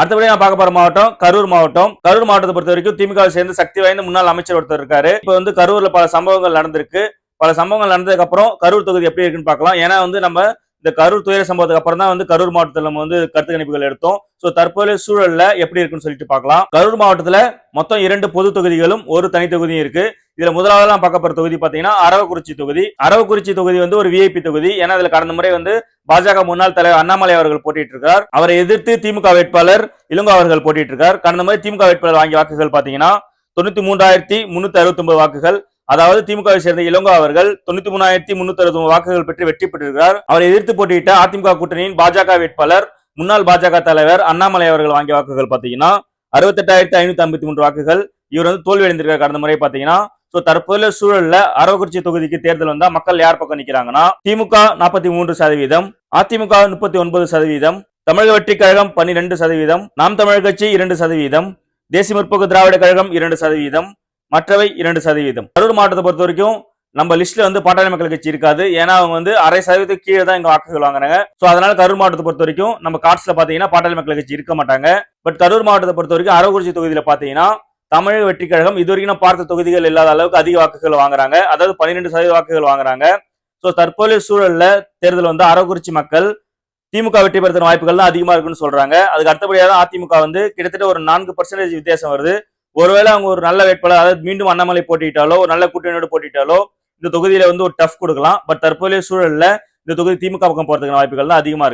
அடுத்தபடி நான் பார்க்க போற மாவட்டம் கரூர் மாவட்டம். கரூர் மாவட்டத்தை பொறுத்த வரைக்கும் திமுக சேர்ந்து சக்தி வாய்ந்த முன்னாள் அமைச்சர் ஒருத்தர் இருக்காரு. இப்போ வந்து கரூர்ல பல சம்பவங்கள் நடந்திருக்கு. பல சம்பவங்கள் நடந்ததுக்கு அப்புறம் கரூர் தொகுதி எப்படி இருக்குன்னு பார்க்கலாம். ஏன்னா வந்து நம்ம இந்த கரூர் துயர சம்பவத்துக்கு அப்புறம் தான் வந்து கரூர் மாவட்டத்தில் நம்ம வந்து கருத்து கணிப்புகள் எடுத்தோம். ஸோ தற்போதைய சூழல்ல எப்படி இருக்குன்னு சொல்லிட்டு பார்க்கலாம். கரூர் மாவட்டத்தில் மொத்தம் இரண்டு பொது தொகுதிகளும் ஒரு தனி தொகுதியும் இருக்கு. இதுல முதலாவது பார்க்க போற தொகுதி பாத்தீங்கன்னா அரவக்குறிச்சி தொகுதி. அரவக்குறிச்சி தொகுதி வந்து ஒரு விஐபி தொகுதி. ஏன்னா அதுல கடந்த முறை வந்து பாஜக முன்னாள் தலைவர் அண்ணாமலை அவர்கள் போட்டிட்டு இருக்கார் அவரை எதிர்த்து திமுக வேட்பாளர் இளங்கோ அவர்கள் போட்டிட்டு இருக்கார் கடந்த முறை திமுக வேட்பாளர் வாங்கிய வாக்குகள் பாத்தீங்கன்னா தொண்ணூத்தி மூன்றாயிரத்தி முன்னூத்தி அறுபத்தி ஒன்பது வாக்குகள். அதாவது திமுகவை சேர்ந்த இளங்கோ அவர்கள் தொண்ணூத்தி மூணாயிரத்தி முன்னூத்தி அறுபது வாக்குகள் பெற்று வெற்றி பெற்றிருக்கிறார். அவரை எதிர்த்து போட்டியிட்ட அதிமுக கூட்டணியின் பாஜக வேட்பாளர் முன்னாள் பாஜக தலைவர் அண்ணாமலை அவர்கள் வாங்கிய வாக்குகள் பாத்தீங்கன்னா அறுபத்தெட்டாயிரத்தி ஐநூத்தி ஐம்பத்தி மூன்று வாக்குகள். இவர் வந்து தோல்வி அடைந்திருக்கார் கடந்த முறை பாத்தீங்கன்னா சோ தற்போதைய சூழல்ல அரவக்குறிச்சி தொகுதிக்கு தேர்தல் வந்தா மக்கள் யார் பக்கம் நிக்கிறாங்கன்னா திமுக நாற்பத்தி மூன்று சதவீதம் அதிமுக முப்பத்தி ஒன்பது சதவீதம் தமிழக வெற்றி கழகம் பன்னிரெண்டு சதவீதம் நாம் தமிழர் கட்சி இரண்டு சதவீதம் தேசிய முற்போக்கு திராவிட கழகம் இரண்டு சதவீதம் மற்றவை இரண்டு சதவீதம். கரூர் மாவட்டத்தை பொறுத்த வரைக்கும் நம்ம லிஸ்ட்ல வந்து பாட்டாளி மக்கள் கட்சி இருக்காது. ஏன்னா அவங்க வந்து அரை சதவீதத்துக்கு கீழே தான் இங்க வாக்குகள் வாங்குறாங்க. சோ அதனால கரூர் மாவட்டத்தை பொறுத்த வரைக்கும் நம்ம கார்ட்ஸ்ல பாத்தீங்கன்னா பாட்டாளி மக்கள் கட்சி இருக்க மாட்டாங்க. பட் கரூர் மாவட்டத்தை பொறுத்த வரைக்கும் அரவக்குறிச்சி தொகுதியில பாத்தீங்கன்னா தமிழக வெற்றி கழகம் இது வரைக்கும் நான் பார்த்த தொகுதிகள் இல்லாத அளவுக்கு அதிக வாக்குகள் வாங்குறாங்க. அதாவது பன்னிரெண்டு சதவீத வாக்குகள் வாங்குறாங்க. சோ தற்போதைய சூழல்ல தேர்தல் வந்து அரவக்குறிச்சி மக்கள் திமுக வெற்றி பெறுத்தின வாய்ப்புகள் தான் அதிகமா இருக்குன்னு சொல்றாங்க. அதுக்கு அடுத்தபடியாக தான் அதிமுக வந்து கிட்டத்தட்ட ஒரு நான்கு பர்சன்டேஜ் வித்தியாசம் வருது. ஒருவேளை அவங்க ஒரு நல்ல வேட்பாளர் அதாவது மீண்டும் அண்ணாமலை போட்டிட்டாலோ ஒரு நல்ல கூட்டணியோடு போட்டிட்டாலோ இந்த தொகுதியில வந்து ஒரு டஃப் கொடுக்கலாம். பட் தற்போதைய சூழல்ல இந்த தொகுதி திமுக பக்கம் போறதுக்கான வாய்ப்புகள் தான் அதிகமா இருக்கு.